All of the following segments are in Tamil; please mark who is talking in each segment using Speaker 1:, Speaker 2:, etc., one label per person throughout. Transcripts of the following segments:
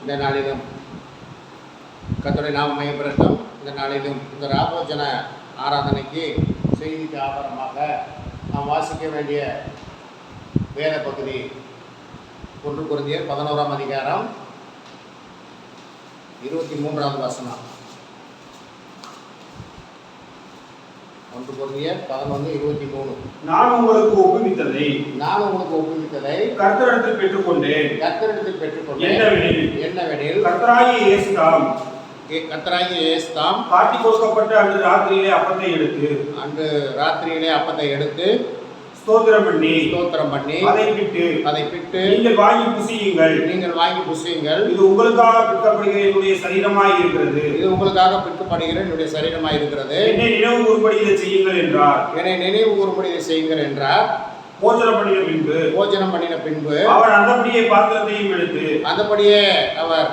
Speaker 1: இந்த நாளிலும் கத்துடைய நாம மையப்படட்டும் இந்த நாளிலும் இந்த ராபோஜன ஆராதனைக்கு செய்திக்கு ஆதாரமாக நாம் வாசிக்க வேண்டிய வேத பகுதி. ஒன்று குருந்தியர் பதினோராம் அதிகாரம் இருபத்தி மூன்றாவது வசனம். ஒன்று குருந்தியர் பதினொன்று இருபத்தி மூணு.
Speaker 2: நான் உங்களுக்கு ஒப்புவித்ததை
Speaker 1: நான் உங்களுக்கு ஒப்புவித்ததை
Speaker 2: கர்த்தரிடத்தில் பெற்றுக்கொண்டேன்.
Speaker 1: கர்த்தரிடத்தில் பெற்றுக்கொண்டேன்.
Speaker 2: என்னவெனில்
Speaker 1: என்னவெனில்
Speaker 2: கர்த்தராகிய இயேசுதாம்.
Speaker 1: கர்த்தராகிய இயேசுதாம்.
Speaker 2: காட்டி கொடுக்கப்பட்ட அன்று ராத்திரியிலே அப்பத்தை எடுத்து
Speaker 1: அன்று ராத்திரியிலே அப்பத்தை எடுத்து
Speaker 2: ஸ்தோத்திரம் பண்ணி
Speaker 1: ஸ்தோத்திரம் பண்ணி
Speaker 2: அதை விட்டு
Speaker 1: அதை பிட்டு
Speaker 2: நீங்கள் வாங்கி புசியுங்கள்.
Speaker 1: நீங்கள் வாங்கி புசியுங்கள்.
Speaker 2: இது உங்களுக்காக பிற்கப்படுகிற என்னுடைய சரீரமாய் இருக்கிறது.
Speaker 1: இது உங்களுக்காக பிற்கப்படுகிற என்னுடைய சரீரமாக இருக்கிறது.
Speaker 2: என்னை நினைவு கூறும்படி இதை செய்யுங்கள் என்றார்.
Speaker 1: என்னை நினைவு கூறும்படி இதை செய்யுங்கள் என்றார்.
Speaker 2: போஜனம் பண்ணின பின்பு
Speaker 1: போஜனம் பண்ணின பின்பு
Speaker 2: அவர் அந்தபடியே பாத்திரத்தையும் எடுத்து
Speaker 1: அந்தபடியே அவர்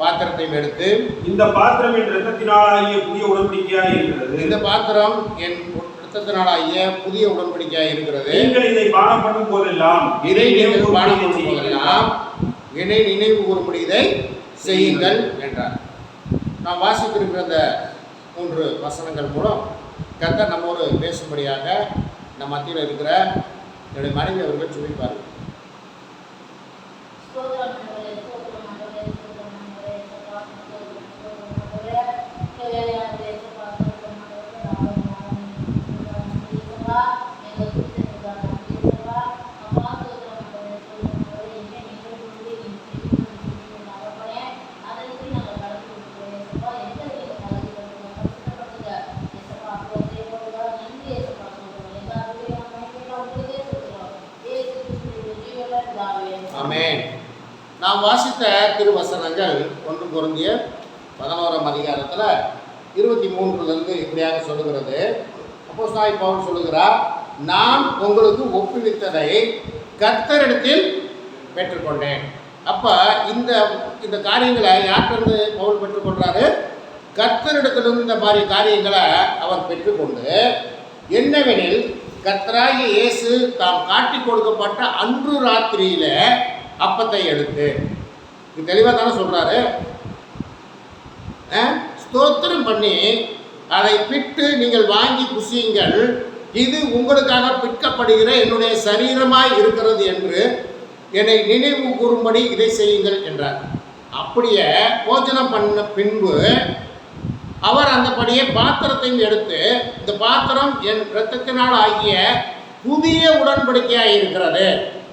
Speaker 1: பாத்திரத்தையும் எடுத்து
Speaker 2: இந்த பாத்திரம் என் ரத்தத்தினாலாகிய புதிய உடன்படிக்கையாய் இருக்கிறது.
Speaker 1: இந்த பாத்திரம் என் ரத்தத்தினாலாகிய புதிய உடன்படிக்கையாக இருக்கிறது.
Speaker 2: நீங்கள் இதை பானம் பண்ணும் போதெல்லாம்
Speaker 1: இதை
Speaker 2: நினைவு
Speaker 1: பானம் பண்ணும் போதெல்லாம் என்னை நினைவு கூறும்படி இதை செய்யுங்கள் என்றார். நாம் வாசித்திருக்கிற இந்த மூன்று வசனங்கள் மூலம் கர்த்தர் நம்மோடு பேசும்படியாக நம் மத்தியில் இருக்கிற என்னுடைய மனைவி அவர்கள் சொல்லிப்பார்கள்
Speaker 3: ஸ்தோத்திரம் ஆண்டவரே, ஸ்தோத்திரம் ஆண்டவரே, ஸ்தோத்திரம் ஆண்டவரே, சப்பா, ஸ்தோத்திரம், ஸ்தோத்திரம் ஆண்டவரே. தேவையான ஆண்டவரே, சப்பா, ஸ்தோத்திரம் ஆண்டவரே, ராவண நாமம் நன்றி சப்பா, எங்கள் குறித்ததுக்காக நன்றி சப்பா. அப்பா, ஸ்தோத்திரம் ஆண்டவரே, ஸ்தோத்திரம் ஆண்டவரே, என்னை நீங்கள் கொண்டு என் ஜீவிதத்தில் நகரப்படே. அதற்கு நாங்கள் கடந்து கொடுக்கிறோம் சப்பா, எந்த வித தகுதிகளுக்கும் கஷ்டப்படுத்துங்க ஏசப்பா, அப்போதே போடுங்க. நன்றி ஏசப்பா, ஸ்தோத்திரம். எல்லாருடைய மகிமையை உங்களுக்கே செலுத்துகிறோம். இயேசு கிறிஸ்துவின் ஜீவனுள்ள பிதாவே.
Speaker 1: ஆமென் நாம் வாசித்த திருவசனங்கள் ஒன்று பதினோராம் அதிகாரத்தில் இருபத்தி மூன்றுலேருந்து இப்படியாக சொல்லுகிறது. அப்போ சாய் பவுல் சொல்லுகிறார் நான் உங்களுக்கு ஒப்புவித்ததை கர்த்தரிடத்தில் பெற்றுக்கொண்டேன். அப்போ இந்த இந்த காரியங்களை யார்கிட்டருந்து பவுல் பெற்றுக்கொள்கிறாரு கர்த்தரிடத்திலிருந்து இந்த மாதிரி காரியங்களை அவர் பெற்றுக்கொண்டு என்னவெனில் கர்த்தராகிய இயேசு தாம் காட்டி கொடுக்கப்பட்ட அன்று ராத்திரியில் அப்பத்தை எடுத்து இது தெளிவாக தானே சொல்கிறாரு ஸ்தோத்திரம் பண்ணி அதை பிட்டு நீங்கள் வாங்கி புசியுங்கள். இது உங்களுக்காக பிற்கப்படுகிற என்னுடைய சரீரமாய் இருக்கிறது என்று என்னை நினைவு கூறும்படி இதை செய்யுங்கள் என்றார். அப்படியே போஜனம் பண்ண பின்பு அவர் அந்தபடியே பாத்திரத்தையும் எடுத்து இந்த பாத்திரம் என் இரத்தத்தினால் ஆகிய புதிய உடன்படிக்கையாக இருக்கிறது.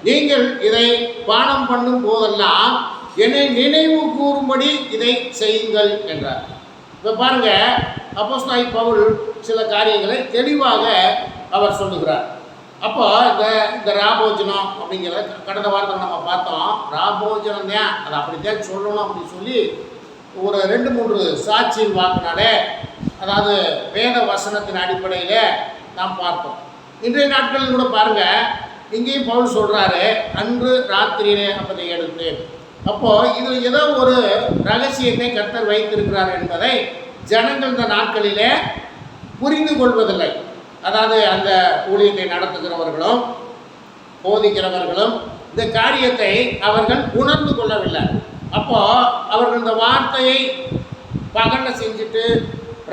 Speaker 1: நீங்கள் இதை பானம் பண்ணும் போதெல்லாம் என்னை நினைவு கூறும்படி இதை செய்யுங்கள் என்றார். இப்போ பாருங்க அப்போஸ்தாய் பவுல் சில காரியங்களை தெளிவாக அவர் சொல்லுகிறார். அப்போ இந்த இந்த ராபோஜனம் அப்படிங்கிறத கடந்த வாரத்தில் நம்ம பார்த்தோம். ராபோஜனம் தான் அதை அப்படித்தான் சொல்லணும் அப்படின்னு சொல்லி ஒரு ரெண்டு மூன்று சாட்சியின் வாக்குனாலே அதாவது வேத வசனத்தின் அடிப்படையில் நாம் பார்த்தோம். இன்றைய நாட்களில் கூட பாருங்கள் இங்கேயும் பவுல் சொல்கிறாரு அன்று ராத்திரியிலே அப்பதை எடுத்தேன். அப்போ இது ஏதோ ஒரு ரகசியத்தை கர்த்தர் வைத்திருக்கிறார் என்பதை ஜனங்கள் இந்த நாட்களிலே புரிந்து கொள்வதில்லை. அதாவது அந்த ஊழியத்தை நடத்துகிறவர்களும் போதிக்கிறவர்களும் இந்த காரியத்தை அவர்கள் உணர்ந்து கொள்ளவில்லை. அப்போ அவர்கள் இந்த வார்த்தையை பகலில் செஞ்சுட்டு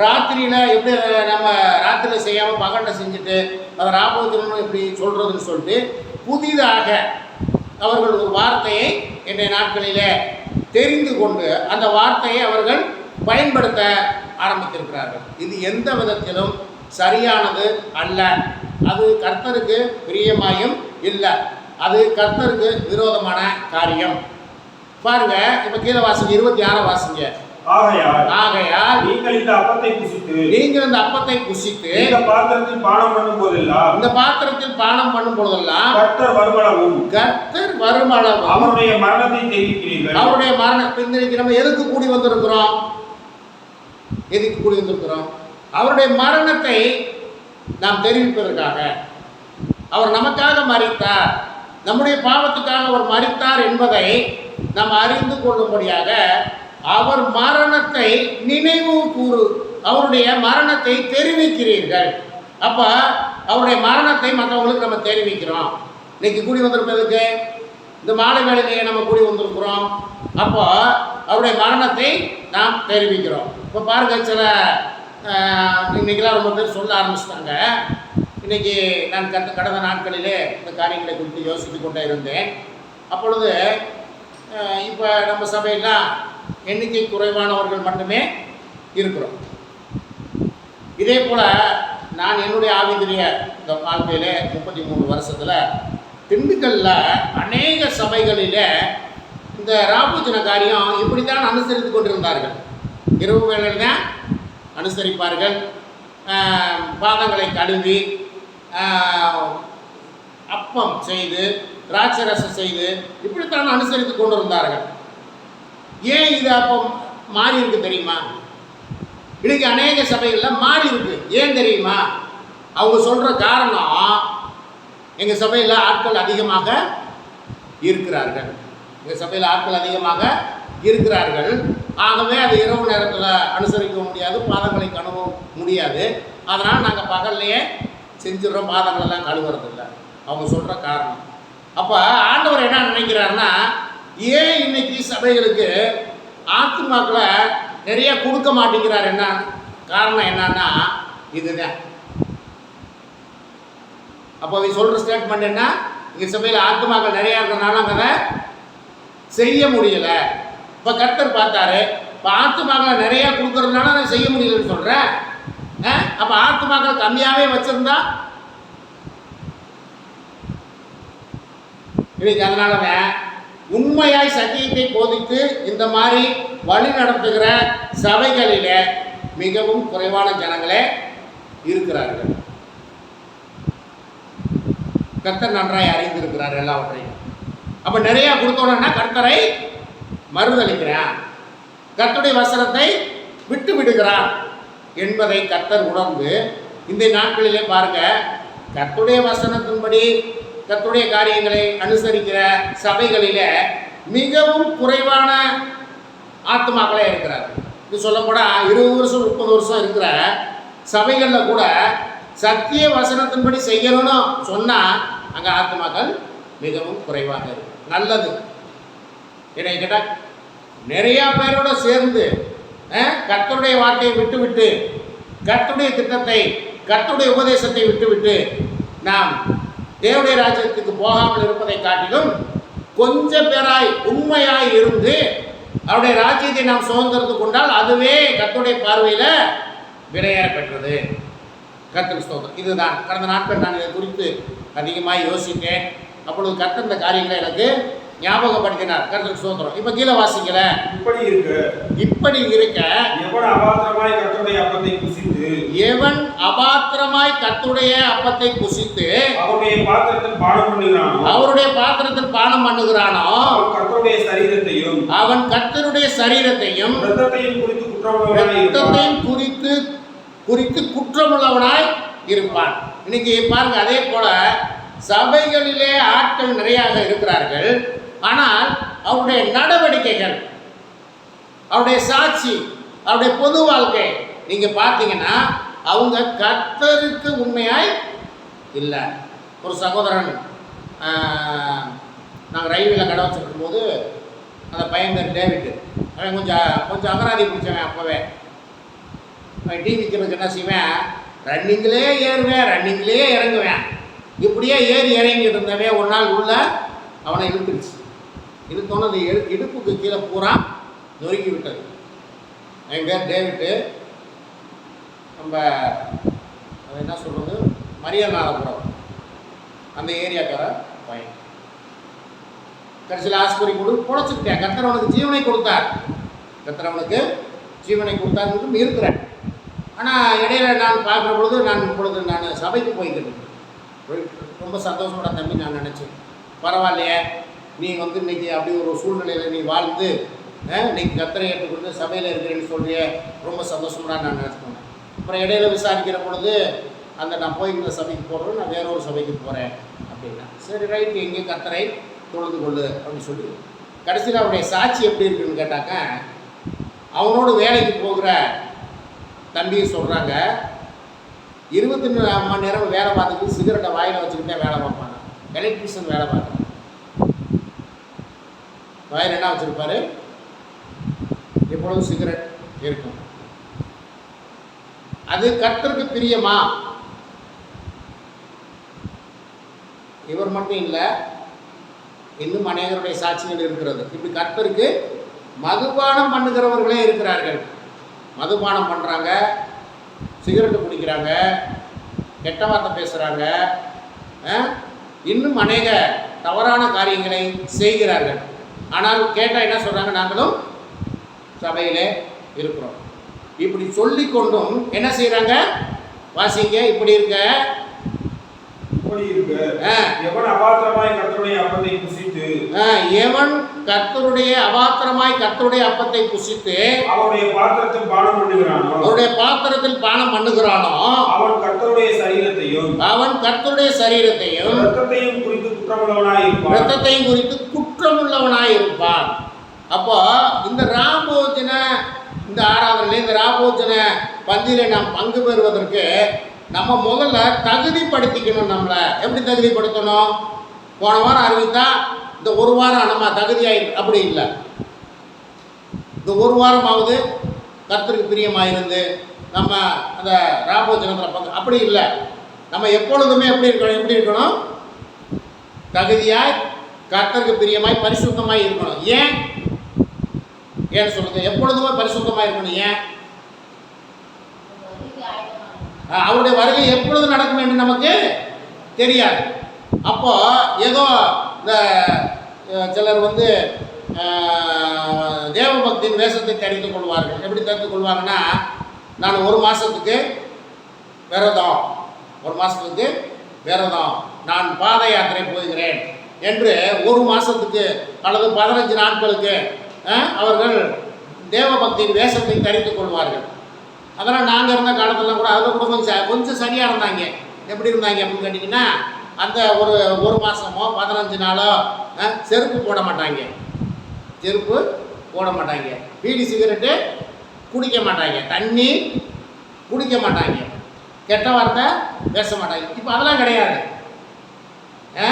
Speaker 1: ராத்திரியில் எப்படி நம்ம ராத்திரியில் செய்யாமல் பகலில் செஞ்சுட்டு அதை ராபோஜனம் எப்படி சொல்கிறதுன்னு சொல்லிட்டு புதிதாக அவர்கள் ஒரு வார்த்தையை இன்றைய நாட்களிலே தெரிந்து கொண்டு அந்த வார்த்தையை அவர்கள் பயன்படுத்த ஆரம்பித்திருக்கிறார்கள். இது எந்த விதத்திலும் சரியானது அல்ல. அது கர்த்தருக்கு பிரியமாயும் இல்லை. அது கர்த்தருக்கு விரோதமான காரியம். பாருங்க இப்போ கீழே வாசிங்க இருபத்தி ஆறாம் வாசிங்க.
Speaker 2: ஆகையால்
Speaker 1: ஆகையால்
Speaker 2: நீங்கள் இந்த அப்பத்தை புசித்து
Speaker 1: நீங்கள் இந்த அப்பத்தை புசித்து
Speaker 2: இந்த பாத்திரத்தில் பானம் பண்ணும் போதெல்லாம்
Speaker 1: இந்த பாத்திரத்தில் பானம் பண்ணும் பொழுதெல்லாம்
Speaker 2: கர்த்தர் வருமளவும்.
Speaker 1: கர்த்தர் வருமளவும்.
Speaker 2: அவருடைய மரணத்தை தெரிவிக்கிறீர்கள்.
Speaker 1: அவருடைய மரண பின்னணிக்கு நம்ம எதுக்கு கூடி வந்திருக்கிறோம்? எதுக்கு கூடி வந்திருக்கிறோம்? அவருடைய மரணத்தை நாம் தெரிவிப்பதற்காக. அவர் நமக்காக மறித்தார் நம்முடைய பாவத்துக்காக அவர் மறித்தார் என்பதை நாம் அறிந்து கொள்ளும்படியாக அவர் மரணத்தை நினைவு கூறு. அவருடைய மரணத்தை தெரிவிக்கிறீர்கள். அப்போ அவருடைய மரணத்தை மற்றவங்களுக்கு நம்ம தெரிவிக்கிறோம். இன்னைக்கு கூடி வந்திருப்பதுக்கு? இந்த மாலை வேலையை நம்ம கூடி வந்திருக்கிறோம். அப்போ அவருடைய மரணத்தை நாம் தெரிவிக்கிறோம். இப்போ பாருங்க சில ஆஹ், இன்னைக்கெல்லாம் ரொம்ப பேர் சொல்ல ஆரம்பிச்சிட்டாங்க. இன்னைக்கு நான் கண்ட கடந்த நாட்களிலே இந்த காரியங்களை குறித்து யோசித்து கொண்டே இருந்தேன். அப்பொழுது இப்போ நம்ம சபையெல்லாம் எண்ணிக்கை குறைவானவர்கள் மட்டுமே இருக்கிறோம். இதே போல் நான் என்னுடைய ஆவிதிரிய இந்த வாழ்க்கையில் முப்பத்தி மூணு வருஷத்தில் திண்டுக்கல்ல அநேக சபைகளில் இந்த ராபூஜன காரியம் இப்படி தான் அனுசரித்து கொண்டிருந்தார்கள். இரவு வேளையில் தான் அனுசரிப்பார்கள் பாதங்களை கழுவி அப்பம் செய்து திராட்சரசம் செய்து இப்படித்தான் அனுசரித்து கொண்டிருந்தார்கள். ஏன் இது அப்போ மாறி இருக்கு தெரியுமா? இன்னைக்கு அநேக சபைகளில் மாறி இருக்கு. ஏன் தெரியுமா? அவங்க சொல்ற காரணம் எங்கள் சபையில் ஆட்கள் அதிகமாக இருக்கிறார்கள். எங்கள் சபையில் ஆட்கள் அதிகமாக இருக்கிறார்கள். ஆகவே அது இரவு நேரத்தில் அனுசரிக்க முடியாது பாதங்களை கழுவ முடியாது. அதனால் நாங்கள் பகல்லையே செஞ்சிடறோம் பாதங்களெல்லாம் கழுவுறதில்ல. அவங்க சொல்கிற காரணம். அப்போ ஆண்டவர் என்ன நினைக்கிறாருன்னா ஏன் இன்னைக்கு சபைகளுக்கு ஆத்மாக்களை நிறைய கொடுக்க மாட்டேங்கிறார் என்ன காரணம் என்னன்னா இதுதான் அப்போ அவங்க சொல்கிற ஸ்டேட்மெண்ட் என்ன? இங்கே சபையில் ஆத்மாக்கள் நிறையா இருக்கிறனால அங்கே அதை செய்ய முடியல. இப்போ கர்த்தர் பார்த்தாரு இப்போ ஆத்மாக்களை நிறையா கொடுக்கறதுனால நான் செய்ய முடியலன்னு சொல்கிறேன் அப்போ ஆத்மாக்கள் கம்மியாகவே வச்சுருந்தா? இன்னைக்கு அதனால உண்மையாய் சத்தியத்தை போதித்து இந்த மாதிரி வழி நடத்துகிற சபைகளில மிகவும் குறைவான ஜனங்களே இருக்கிறார்கள். கர்த்தர் நன்றாய் அறிந்திருக்கிறார் எல்லாவற்றையும். அப்ப நிறைய கொடுத்தோன்னா கர்த்தரை மறுதளிக்கிறான் கர்த்தருடைய வசனத்தை விட்டு விடுகிறான் என்பதை கர்த்தர் உணர்ந்து இந்த நாட்களிலே பாருங்க கர்த்துடைய வசனத்தின்படி கர்த்தருடைய காரியங்களை அனுசரிக்கிற சபைகளில மிகவும் குறைவான ஆத்மாக்களே இருக்கிறார். இது சொல்லப்போனால் இருபது வருஷம் முப்பது வருஷம் இருக்கிற சபைகளில் கூட சத்திய வசனத்தின்படி செய்யணும்னு சொன்னால் அங்கே ஆத்மாக்கள் மிகவும் குறைவாக இருக்கும் நல்லது. என்னை கேட்டால் நிறையா பேரோட சேர்ந்து கத்தருடைய வார்த்தையை விட்டு விட்டு திட்டத்தை கத்துடைய உபதேசத்தை விட்டுவிட்டு நாம் தேவடைய ராஜ்யத்துக்கு போகாமல் இருப்பதை காட்டிலும் கொஞ்சம் பேராய் உண்மையாய் இருந்து அவருடைய ராஜ்யத்தை நாம் சுதந்திரத்து கொண்டால் அதுவே கத்துடைய பார்வையில் வினையாக பெற்றது. கர்த்தர் ஸ்தோத்திரம். இதுதான். கடந்த நாட்கள் நான் இதை குறித்து அதிகமாக யோசித்தேன். அப்பொழுது கத்த இந்த காரியங்களை எனக்கு ஞாபகப்படுத்தினார். கர்த்தர் ஸ்தோத்திரம். இப்போ கீழே வாசிக்கல
Speaker 2: இப்படி இருக்கு.
Speaker 1: இப்படி இருக்க
Speaker 2: எவன் அபாத்திரமாய் கர்த்தருடைய அப்பத்தை புசித்து
Speaker 1: எவன் அபாத்திரமாய் கர்த்தருடைய அப்பத்தை புசித்து
Speaker 2: அவருடைய பாத்திரத்தில் பானம் பண்ணுகிறானோ
Speaker 1: அவருடைய பாத்திரத்தில் பானம் பண்ணுகிறானோ
Speaker 2: அவன் கர்த்தருடைய சரீரத்தையும்
Speaker 1: அவன் கர்த்தருடைய சரீரத்தையும்
Speaker 2: குறித்து குற்றமுள்ளவனாய் இருப்பான்.
Speaker 1: ரத்தத்தையும் குறித்து குறித்து குற்றமுள்ளவனாய் இருப்பான். இன்னைக்கு பாருங்க அதே போல சபைகளிலே ஆட்கள் நிறையாக இருக்கிறார்கள். ஆனால் அவருடைய நடவடிக்கைகள் அவருடைய சாட்சி அவருடைய பொது வாழ்க்கை நீங்க பார்த்தீங்கன்னா அவங்க கர்த்தருக்கு உண்மையாய் இல்லை. ஒரு சகோதரன் நாங்கள் ரயில்வேல கடை வச்சிருக்கும் போது அந்த பையன் பேர் டேவிட்டு அவன் கொஞ்சம் கொஞ்சம் அகராதி பிடிச்சவன் அப்போவே. அவன் டீ விற்கிறதுக்கு என்ன செய்வேன்? ரன்னிங்லேயே ஏறுவேன் ரன்னிங்லேயே இறங்குவேன். இப்படியே ஏறி இறங்கிட்டு இருந்தவே ஒரு நாள் உள்ள அவனை இழுத்துருச்சு. இழுத்தோன்னே அந்த இடு- இடுப்புக்கு கீழே பூரா நொறுக்கி விட்டது என் பேர் டேவிட்டு. நம்ம அது என்ன சொல்கிறது மரியநாதபுரம். அந்த ஏரியாக்கார பையன். கடைசியில் ஆஸ்பத்திரி கொடு பொழைச்சிக்கிட்டேன். கர்த்தர் அவனுக்கு ஜீவனை கொடுத்தார். கர்த்தர் அவனுக்கு ஜீவனை கொடுத்தாருன்னு இருக்கிறேன். ஆனால் இடையில நான் பார்க்குற பொழுது நான் இப்பொழுது நான் சபைக்கு போய்கிட்டு இருக்கேன். ரொம்ப சந்தோஷப்பட தம்பி நான் நினச்சேன். பரவாயில்லையே. நீ வந்து இன்னைக்கு அப்படி ஒரு சூழ்நிலையில் நீ வாழ்ந்து இன்னைக்கு கத்தரை ஏற்றுக்கொண்டு சபையில் இருக்கிறேன்னு சொல்றிய ரொம்ப சந்தோஷமா நான் நினச்சிக்கோங்க. அப்புறம் இடையில விசாரிக்கிற பொழுது அந்த நான் போயிருந்த சபைக்கு போகிறோம் நான் வேற ஒரு சபைக்கு போகிறேன் அப்படின்னா சரி ரைட் எங்கேயும் கத்தரை தொழுது கொள்ளு அப்படின்னு சொல்லி கடைசியில் அவருடைய சாட்சி எப்படி இருக்குன்னு கேட்டாக்க அவனோடு வேலைக்கு போகிற தம்பியை சொல்கிறாங்க இருபத்தி நாலு மணி நேரம் வேலை பார்த்துட்டு சிகரெட்டை வாயில் வச்சுக்கிட்டே வேலை பார்ப்பாங்க எலக்ட்ரிஷியன் வேலை பார்க்குறாங்க வயர் என்ன வச்சுருப்பார். எப்பொழுதும் சிகரெட் இருக்கும். அது கர்த்தருக்கு பிரியமா? இவர் மட்டும் இல்லை இன்னும் அநேகருடைய சாட்சிகள் இருக்கிறது. இப்படி கர்த்தருக்கு மதுபானம் பண்ணுகிறவர்களே இருக்கிறார்கள். மதுபானம் பண்ணுறாங்க சிகரெட்டு பிடிக்கிறாங்க கெட்ட வார்த்தை பேசுகிறாங்க இன்னும் அநேக தவறான காரியங்களை செய்கிறார்கள். ஆனால் கேட்டால் என்ன சொல்கிறாங்க நாங்களும் சபையிலே இருக்கிறோம். இப்படி சொல்லி கொண்டும் என்ன செய்கிறாங்க வாசிங்க இப்படி இருக்க.
Speaker 2: இப்படி இருக்கு. எவன் அபாத்திரமாய் கர்த்தருடைய அப்பத்தை புசித்து
Speaker 1: எவன் கர்த்தருடைய அபாத்திரமாய் கர்த்தருடைய அப்பத்தை புசித்து
Speaker 2: அவருடைய பாத்திரத்தில் பானம் பண்ணுகிறானோ?
Speaker 1: அவருடைய பாத்திரத்தில் பானம் பண்ணுகிறானோ?
Speaker 2: அவன் கர்த்தருடைய சரீரத்தையும்
Speaker 1: அவன் கர்த்தருடைய சரீரத்தையும்
Speaker 2: ரத்தத்தையும் குறித்து குற்றமுள்ளவனாய் இருப்பான்.
Speaker 1: இரத்தத்தையும் குறித்து குற்றமுள்ளவனாய் இருப்பான் அப்போ இந்த ராபோஜனை இந்த ஆராதனை இந்த ராபோஜனை பந்தியில நாம் பங்கு பெறுவதற்கு நம்ம முதல்ல தகுதிப்படுத்திக்கணும் நம்மளை. எப்படி தகுதிப்படுத்தணும்? போன வாரம் அறிவித்தா இந்த ஒரு வாரம் நம்ம தகுதியாய் அப்படி இல்லை. இந்த ஒரு வாரமாவது கர்த்தருக்கு பிரியமாயிருந்து நம்ம அந்த ராபோஜனத்தில் பங்கு அப்படி இல்லை. நம்ம எப்பொழுதுமே எப்படி இருக்கணும்? எப்படி இருக்கணும்? தகுதியாய் கர்த்தருக்கு பிரியமாய் பரிசுத்தமாய் இருக்கணும். ஏன்? ஏன்னு சொல்லுங்க எப்பொழுதுமே பரிசுத்தமாய் இருக்கணும். ஏன்? அவருடைய வருகை எப்பொழுது நடக்கும் என்று நமக்கு தெரியாது. அப்போ ஏதோ இந்த சிலர் வந்து தேவ பக்தியின் வேஷத்தை தெரிந்து கொள்வார்கள். எப்படி தெரிந்து கொள்வாங்கன்னா நான் ஒரு மாதத்துக்கு விரதம். ஒரு மாதத்துக்கு விரதம். நான் பாத யாத்திரை போகிறேன். என்று ஒரு மாதத்துக்கு அல்லது பதினஞ்சு நாட்களுக்கு அவர்கள் தேவபக்தியின் வேஷத்தை தரித்து கொள்வார்கள். அதெல்லாம் நாங்கள் இருந்த காலத்தில் கூட அதில் கூட கொஞ்சம் ச- கொஞ்சம் சரியாக இருந்தாங்க. எப்படி இருந்தாங்க அப்படின்னு கேட்டிங்கன்னா அந்த ஒரு ஒரு மாதமோ பதினஞ்சு நாளோ செருப்பு போட மாட்டாங்க. செருப்பு போட மாட்டாங்க. பீடி சிகரெட்டு குடிக்க மாட்டாங்க. தண்ணி குடிக்க மாட்டாங்க. கெட்ட வார்த்தை பேச மாட்டாங்க. இப்போ அதெல்லாம் கிடையாது. ஆ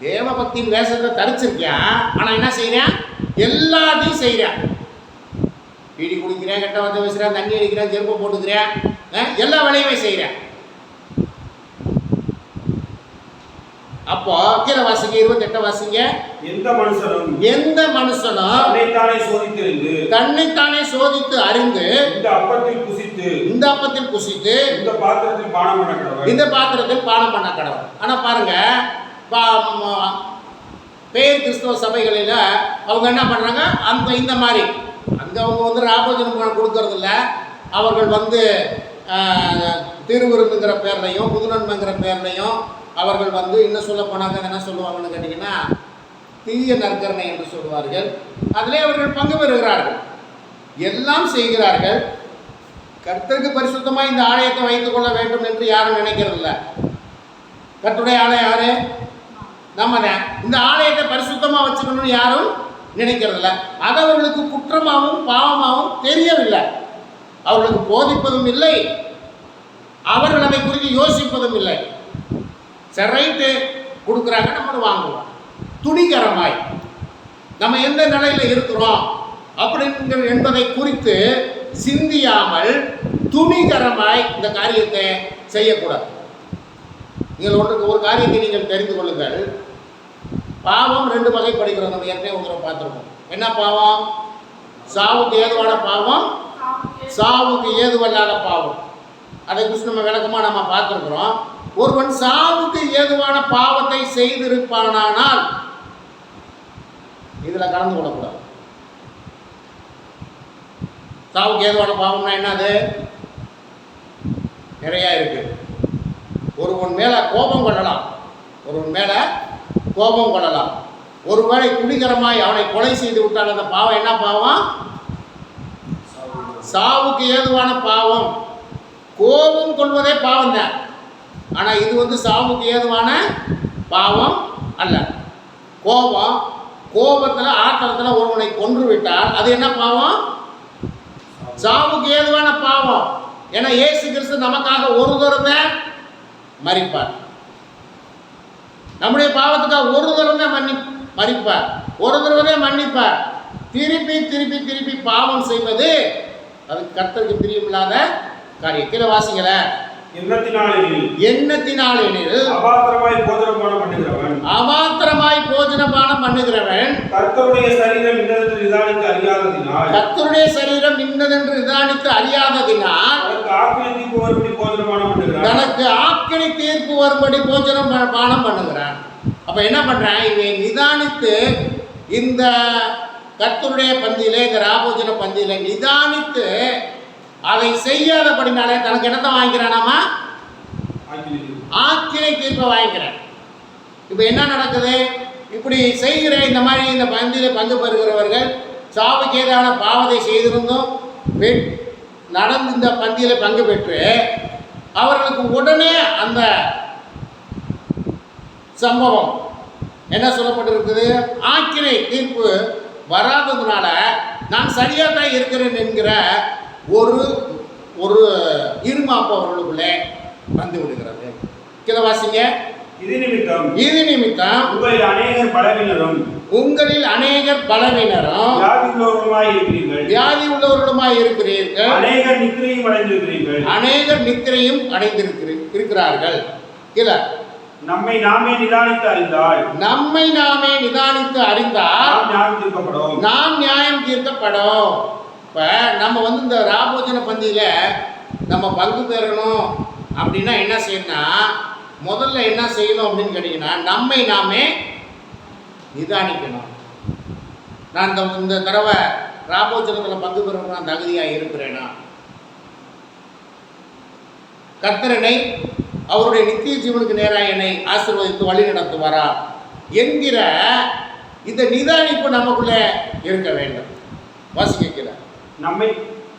Speaker 1: தேவபக்தியின் வேஷத்தை தரிச்சிருக்கேன் ஆனால் என்ன செய்கிறேன் எல்லாத்தையும் செய்கிறேன் பீடி குடிக்கிறேன் கெட்ட வார்த்தை பேசுகிறேன் தண்ணி அடிக்கிறேன் செருப்பை போட்டுக்கிறேன் எல்லா வேலையுமே செய்கிறேன் அப்போ கீழே வாசிங்க இருபத்தெட்ட வாசிங்க.
Speaker 2: எந்த மனுஷனும்
Speaker 1: எந்த மனுஷனும்
Speaker 2: தன்னைத்தானே சோதித்தறிந்து
Speaker 1: தன்னைத்தானே சோதித்து அறிந்து
Speaker 2: இந்த அப்பத்தில் புசித்து
Speaker 1: இந்த அப்பத்தில் புசித்து
Speaker 2: இந்த பாத்திரத்தில் பானம் பண்ண கடவுள்.
Speaker 1: இந்த பாத்திரத்தில் பானம் பண்ண கடவுள். ஆனால் பாருங்க பேர் கிறிஸ்தவ சபைகளில் அவங்க என்ன பண்ணுறாங்க அந்த இந்த மாதிரி. அங்கே அவங்க வந்து ராபோஜனம் கொடுக்கறது இல்ல அவர்கள் வந்து ஆஹ், திருவிருந்துங்கிற பேர்லையும் புதுநன்மைங்கிற பேர்லையும் அவர்கள் வந்து இன்னும் சொல்ல போனாங்க? என்ன சொல்லுவாங்கன்னு கேட்டிங்கன்னா தீய நற்கரணை என்று சொல்வார்கள் அதிலே அவர்கள் பங்கு பெறுகிறார்கள். எல்லாம் செய்கிறார்கள். கர்த்தருக்கு பரிசுத்தமாக இந்த ஆலயத்தை வைத்துக் கொள்ள வேண்டும் என்று யாரும் நினைக்கிறதில்ல. கர்த்தருடைய ஆலயம் யாரு? நம்ம இந்த ஆலயத்தை பரிசுத்தமாக வச்சுக்கணும்னு யாரும் நினைக்கிறதில்ல. அது அவர்களுக்கு குற்றமாகவும் பாவமாகவும் தெரியவில்லை. அவர்களுக்கு போதிப்பதும் இல்லை. அவர்கள் அதை குறித்து யோசிப்பதும் இல்லை. சரி ரைட்டு. கொடுக்குறாங்க நம்ம வாங்குவோம். துணிகரமாய். நம்ம எந்த நிலையில் இருக்கிறோம் அப்படிங்கிற என்பதை குறித்து சிந்தியாமல் துணிகரமாய் இந்த காரியத்தை செய்யக்கூடாது. நீங்கள் ஒன்றுக்கு ஒரு காரியத்தை நீங்கள் தெரிந்து கொள்ளுங்கள். பாவம் ரெண்டு வகைப்படுகிறோம் நம்ம ஏற்கனவே உங்களை பார்த்துருக்கோம். என்ன பாவம்? சாவுக்கு ஏதுவான பாவம்? சாவுக்கு ஏதுவல்லாத பாவம். அதை குறித்து நம்ம விளக்கமாக நம்ம பார்த்துருக்குறோம். ஒருவன் சாவுக்கு ஏதுவான பாவத்தை செய்திருப்பானானால் இதில் கலந்து கொள்ளக்கூடாது. சாவுக்கு ஏதுவான பாவம்னா என்னது? நிறையா இருக்கு. ஒருவன் மேலே கோபம் கொள்ளலாம். ஒருவன் மேலே கோபம் கொள்ளலாம். ஒருவேளை துணிகரமாய் அவனை கொலை செய்து விட்டால் அந்த பாவம் என்ன பாவம்? சாவுக்கு ஏதுவான பாவம். கோபம் கொள்வதே பாவம் தான். ஆனால் இது வந்து சாவுக்கு ஏதுவான பாவம் அல்ல. கோபம் கோபத்தில் ஆத்திரத்தில் ஒருவனை கொன்று விட்டால் அது என்ன பாவம்? சாவுக்கு ஏதுவான பாவம். ஏன்னா ஏசு கிறிஸ்து நமக்காக ஒரு தரம் மறிப்பார் நம்முடைய பாவத்துக்காக ஒரு தடவை தான் மன்னி மறிப்பார். ஒரு தடவை மன்னிப்பார். திருப்பி திருப்பி திருப்பி பாவம் செய்வது அது கர்த்தருக்கு பிரியமில்லாத காரியம். கீழே வாசிங்களேன்.
Speaker 2: எண்ணத்தினாலெனில்
Speaker 1: எண்ணத்தினால் எனில்
Speaker 2: அபாத்திரமாய் போதனமான பண்ணுகிறவன்.
Speaker 1: அமாத்திரமாய் போஜனபானம் பண்ணுகிறவன்
Speaker 2: கர்த்தருடைய சரீரம் இன்னதென்று நிதானித்து அறியாததினால்
Speaker 1: கர்த்தருடைய சரீரம் இன்னதென்று நிதானித்து அறியாததினால்
Speaker 2: ஆக்கினை தீர்ப்பு வரும்படி போதனமான பண்ணுகிறான்.
Speaker 1: தனக்கு ஆக்கினை தீர்ப்பு வரும்படி போஜனம் பானம் பண்ணுகிறான். அப்ப என்ன பண்றான்? இவன் நிதானித்து இந்த கர்த்தருடைய பந்தியிலே இந்த ராபோஜன பந்தியில நிதானித்து அதை செய்யாதபடினாலே தனக்கு என்னத்தை வாங்கிக்கிறானாமா
Speaker 2: ஆக்கினை தீர்ப்பை
Speaker 1: வாங்கிக்கிறேன் இப்போ என்ன நடக்குது? இப்படி செய்கிற இந்த மாதிரி இந்த பந்தியில் பங்கு பெறுகிறவர்கள் சாவுக்கு ஏதான பாவத்தை செய்திருந்தும் நடந்து இந்த பந்தியில் பங்கு பெற்று அவர்களுக்கு உடனே அந்த சம்பவம் என்ன சொல்லப்பட்டிருக்குது? ஆக்கினை தீர்ப்பு வராததுனால நான் சரியாக தான் இருக்கிறேன் என்கிற ஒரு ஒரு இருமாப்பு அவர்களுக்குள்ளே வந்து விடுகிறது. கீழே வாசிங்க.
Speaker 2: இது நிமித்தம்
Speaker 1: இது நிமித்தம்
Speaker 2: உங்களில் அநேகர் பலவீனரும்
Speaker 1: உங்களில் அநேகர் பலவீனரும்
Speaker 2: வியாதி உள்ளவர்களுமாய் இருக்கிறீர்கள்.
Speaker 1: வியாதி உள்ளவர்களுமாய் இருக்கிறீர்கள்.
Speaker 2: அநேகர் நித்திரையும் அடைந்திருக்கிறீர்கள்.
Speaker 1: அநேகர் நித்திரையும் அடைந்திருக்கிற இருக்கிறார்கள். கீழே.
Speaker 2: நம்மை நாமே நிதானித்து அறிந்தால்
Speaker 1: நம்மை நாமே நிதானித்து அறிந்தால்
Speaker 2: ஞானம் தீர்க்கப்படும்.
Speaker 1: நாம் நியாயம் தீர்க்கப்படும். இப்போ நம்ம வந்து இந்த ராபோஜன பந்தியில் நம்ம பங்கு பெறணும் அப்படின்னா என்ன செய்யணும்னா முதல்ல என்ன செய்யணும் அப்படின்னு கேட்டிங்கன்னா நம்மை நாமே நிதானிக்கணும். நான் இந்த இந்த தடவை ராபோஜனத்தில் பங்கு பெறணும் நான் தகுதியாக இருக்கிறேனா? கர்த்தரனை அவருடைய நித்திய ஜீவனுக்கு நேராக என்னை ஆசீர்வதித்து வழி நடத்துவாரா என்கிற இந்த நிதானிப்பு நமக்குள்ளே இருக்க வேண்டும். வாசிக்கிற
Speaker 2: நம்மை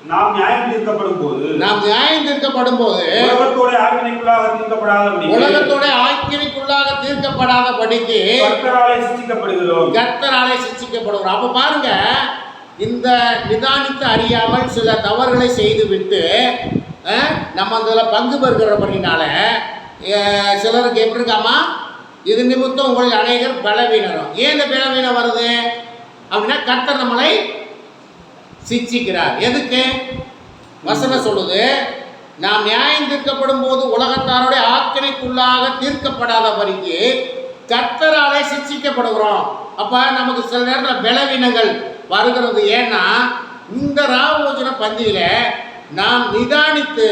Speaker 2: நாம் நியாயம் தீர்க்கப்படும் போது
Speaker 1: நாம் நியாயம் தீர்க்கப்படும் போது
Speaker 2: உலகத்தோட ஆக்கினைக்குள்ளாக தீர்க்கப்படாத
Speaker 1: உலகத்தோட ஆக்கினைக்குள்ளாக தீர்க்கப்படாத படிக்கு
Speaker 2: கர்த்தராலே சிருஷ்டிக்கப்படுகிறோம்.
Speaker 1: கர்த்தராலே சிக்ஷிக்கப்படுகிறோம் அப்ப பாருங்க இந்த நிதானித்து அறியாமல் சில தவறுகளை செய்துவிட்டு அஹ், நம்ம அதில் பங்கு பெறுகிறபடினால சிலருக்கு எப்படி இருக்காமா? இது நிமித்தம் உங்களில் அநேகர் பலவீனரும். ஏன் இந்த பலவீனம் வருது? அப்படின்னா கர்த்தர் நம்மளை சிச்சிக்கிறார். எதுக்கு? வசனம் சொல்லுது நாம் நியாயம் தீர்க்கப்படும் போது உலகத்தாருடைய ஆக்கினைக்குள்ளாக தீர்க்கப்படாதபடிக்கு கர்த்தராலே சிச்சிக்கப்படுகிறோம். அப்ப நமக்கு சில நேரத்தில் பலவீனங்கள் வருகிறது. ஏன்னா இந்த ராவோஜன பந்தியில நாம் நிதானித்து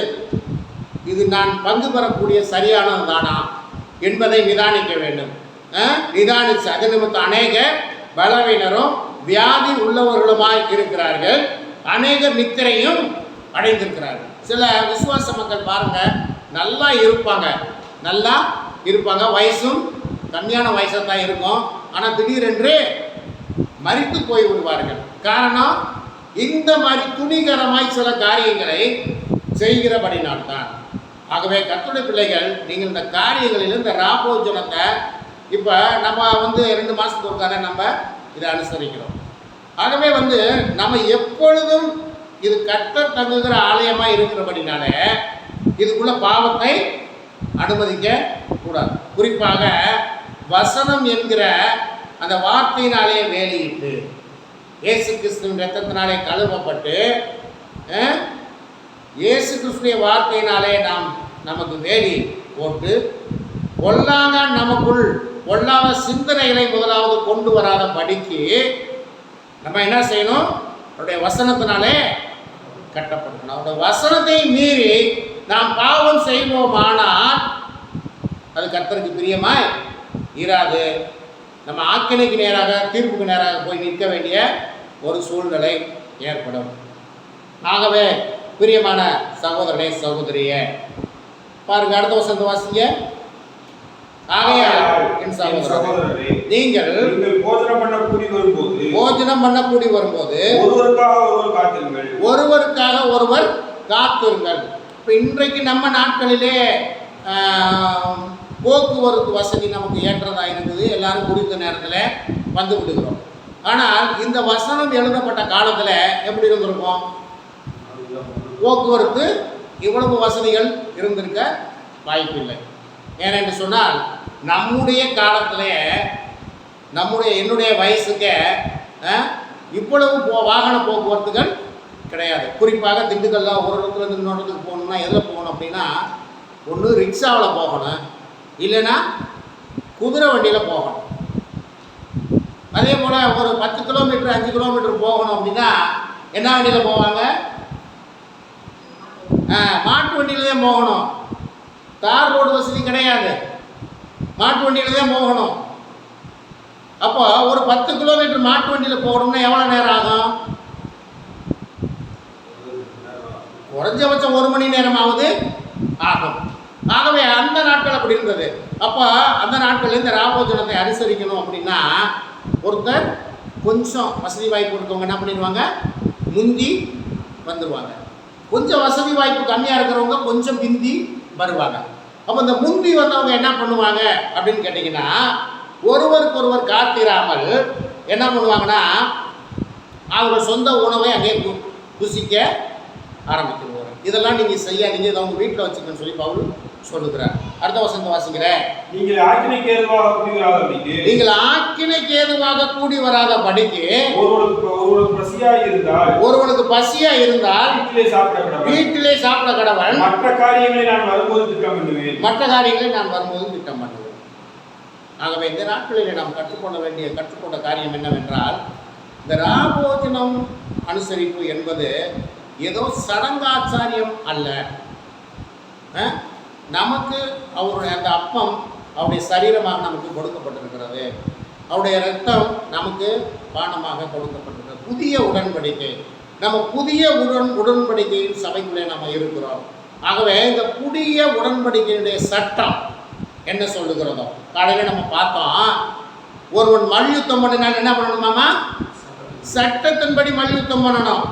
Speaker 1: இது நான் பங்கு பெறக்கூடிய சரியானது தானா என்பதை நிதானிக்க வேண்டும். நிதானித்து நிதானிச்சு அது நிமித்தம் அநேக பலவீனரும் வியாதி உள்ளவர்களுமாய் இருக்கிறார்கள். அநேகர் நித்திரையும் அடைந்திருக்கிறார்கள். சில விசுவாச மக்கள் பாருங்க நல்லா இருப்பாங்க. நல்லா இருப்பாங்க. வயசும் கம்மியான வயசாக தான் இருக்கும். ஆனால் திடீரென்று மறித்து போய் விடுவார்கள். காரணம் இந்த மாதிரி துணிகரமாய் சில காரியங்களை செய்கிறபடினால்தான். ஆகவே கத்துடைய பிள்ளைகள் நீங்கள் இந்த காரியங்களில் இந்த ராபோஜனத்தை இப்போ நம்ம வந்து ரெண்டு மாதத்துக்கு ஒருக்கான நம்ம இதை அனுசரிக்கிறோம். ஆகவே வந்து நம்ம எப்பொழுதும் இது கட்ட தங்குகிற ஆலயமாக இருக்கிறபடினால இதுக்குள்ள பாவத்தை அனுமதிக்க கூடாது. குறிப்பாக வசனம் என்கிற அந்த வார்த்தையினாலே வேலையிட்டு இயேசு கிறிஸ்துவின் ரத்தத்தினாலே கழுவப்பட்டு இயேசு கிறிஸ்துடைய வார்த்தையினாலே நாம் நமக்கு வேலி போட்டு கொல்லாங்க நமக்குள் பொல்லாத சிந்தனைகளை முதலாவது கொண்டு வராத படிக்கு நம்ம என்ன செய்யணும்? அவருடைய வசனத்தினாலே கட்டப்படணும். அவருடைய வசனத்தை மீறி நாம் பாவம் செய்வோமானால் அது கர்த்தருக்கு பிரியமாய் இராது. நம்ம ஆக்கினைக்கு நேராக தீர்ப்புக்கு நேராக போய் நிற்க வேண்டிய ஒரு சூழ்நிலை ஏற்படும். ஆகவே பிரியமான சகோதரனே சகோதரியே பாருங்க அடுத்த வசந்த வாசிங்க ஆகையால் என் சகோதரரே
Speaker 2: சகோதரரே
Speaker 1: நீங்கள்
Speaker 2: போஜனம் பண்ண கூடி வரும்போது
Speaker 1: போஜனம் பண்ணக்கூடி வரும்போது
Speaker 2: ஒருவருக்காக ஒருவர் காத்திருங்கள்.
Speaker 1: ஒருவருக்காக ஒருவர் காத்திருங்கள். இப்போ இன்றைக்கு நம்ம நாட்களிலே போக்குவரத்து வசதி நமக்கு ஏற்றதாக இருக்குது? எல்லாரும் குறித்த நேரத்தில் வந்து விடுகிறோம். ஆனால் இந்த வசனம் எழுதப்பட்ட காலத்தில் எப்படி இருந்திருக்கும்? போக்குவரத்து இவ்வளவு வசதிகள் இருந்திருக்க வாய்ப்பில்லை. ஏனென்று சொன்னால் நம்முடைய காலத்தில் நம்முடைய என்னுடைய வயசுக்கு இவ்வளவு போ வாகன போக்குவரத்துகள் கிடையாது. குறிப்பாக திண்டுக்கல்லாம் ஒரு இடத்துல இருந்து இன்னொரு இடத்துக்கு போகணும்னா எதில் போகணும் அப்படின்னா ஒன்று ரிக்ஷாவில் போகணும். இல்லைன்னா குதிரை வண்டியில் போகணும். அதே போல் ஒரு பத்து கிலோமீட்டர் அஞ்சு கிலோமீட்டர் போகணும் அப்படின்னா என்ன வண்டியில் போவாங்க? மாட்டு வண்டியில தான் போகணும். தார் ரோடு வசதி கிடையாது. மாட்டு வண்டியில் தான் போகணும். அப்போ ஒரு பத்து கிலோமீட்டர் மாட்டு வண்டியில் போகணும்னா எவ்வளோ நேரம் ஆகும்? குறைஞ்சபட்சம் ஒரு மணி நேரமாவது ஆகும். ஆகவே அந்த நாட்கள் அப்படி இருந்தது. அப்போ அந்த நாட்கள் இந்த ராபோஜனத்தை அனுசரிக்கணும் அப்படின்னா ஒருத்தர் கொஞ்சம் வசதி வாய்ப்பு இருக்கவங்க என்ன பண்ணிடுவாங்க? முந்தி வந்துடுவாங்க கொஞ்சம் வசதி வாய்ப்பு கம்மியாக இருக்கிறவங்க கொஞ்சம் பிந்தி வருவாங்க. அப்போ இந்த முந்தி வந்தவங்க என்ன பண்ணுவாங்க அப்படின்னு கேட்டிங்கன்னா ஒருவருக்கொருவர் காத்திராமல் என்ன பண்ணுவாங்கன்னா அவங்க சொந்த உணவை அங்கே கு- புசிக்க ஆரம்பிச்சிருவாங்க. இதெல்லாம் நீங்கள் செய்யாதீங்க. இதை அவங்க வீட்டில் வச்சுக்கன்னு சொல்லி பவுல் சொல்லுகிறார். அடுத்த வசந்த வாசிக்கிறேன்.
Speaker 2: நீங்கள் ஆக்கினைக்கு ஏதுவாக குடிவராதபடிக்கு
Speaker 1: நீங்கள் ஆக்கினைக்கு ஏதுவாக கூடி வராத படிக்கு
Speaker 2: ஒருவருக்கு ஒருவருக்கு பசியாய் இருந்தால்
Speaker 1: ஒருவனுக்கு பசியா இருந்தால்
Speaker 2: வீட்டிலே சாப்பிட கடவுள்
Speaker 1: வீட்டிலே சாப்பிட கடவன்.
Speaker 2: மற்ற காரியங்களை நான் வரும்போது திட்டம் பண்ணுவேன்.
Speaker 1: மற்ற காரியங்களை நான் வரும்போது திட்டம் பண்ணுவேன். ஆகவே இந்த நாட்களிலே நாம் கற்றுக்கொள்ள வேண்டிய கற்றுக்கொண்ட காரியம் என்னவென்றால் இந்த ராபோஜனம் அனுசரிப்பு என்பது ஏதோ சடங்காச்சாரியம் அல்ல. நமக்கு அவருடைய அந்த அப்பம் அவருடைய சரீரமாக நமக்கு கொடுக்கப்பட்டிருக்கிறது. அவருடைய ரத்தம் நமக்கு பானமாக கொடுக்கப்பட்டிருக்கிறது. புதிய உடன்படிக்கை. நம்ம புதிய உடன் உடன்படிக்கையின் சபைக்குள்ளே நம்ம இருக்கிறோம். ஆகவே இந்த புதிய உடன்படிக்கையினுடைய சட்டம் என்ன சொல்லுகிறதோ? காலையில் நம்ம பார்த்தோம் ஒருவன் மல்யுத்தம் பண்ணினால் என்ன பண்ணணுமாமா சட்டத்தின்படி மல்யுத்தம் பண்ணணும்.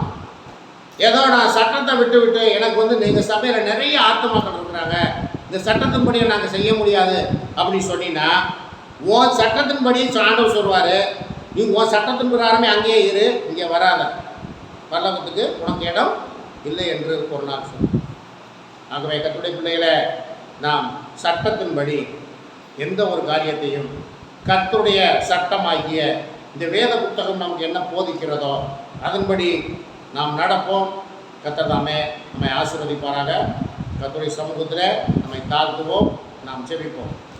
Speaker 1: ஏதோ நான் சட்டத்தை விட்டு விட்டு எனக்கு வந்து எங்கள் சபையில் நிறைய ஆத்மாக்கள் இருக்கிறாங்க. இந்த சட்டத்தின்படியை நாங்கள் செய்ய முடியாது அப்படின்னு சொன்னீங்கன்னா உன் சட்டத்தின்படி ஆண்டவர் சொல்வார் நீ உன் சட்டத்தின் பிரகாரமே அங்கேயே இரு இங்கே வராத. பல்லவத்துக்கு உனக்கு இடம் இல்லை என்று பொருளாக நாள் சொன்னார். ஆகவே கத்துடைய பிள்ளைகளை நாம் சட்டத்தின்படி எந்த ஒரு காரியத்தையும் கத்துடைய சட்டமாகிய இந்த வேத புத்தகம் நமக்கு என்ன போதிக்கிறதோ அதன்படி நாம் நடப்போம். கத்தர் தாமே நம்மை ஆசீர்வதிப்பாராக. கர்த்தருடைய சமூகத்தில் நம்மை தாழ்த்துவோம். நாம் செவிப்போம்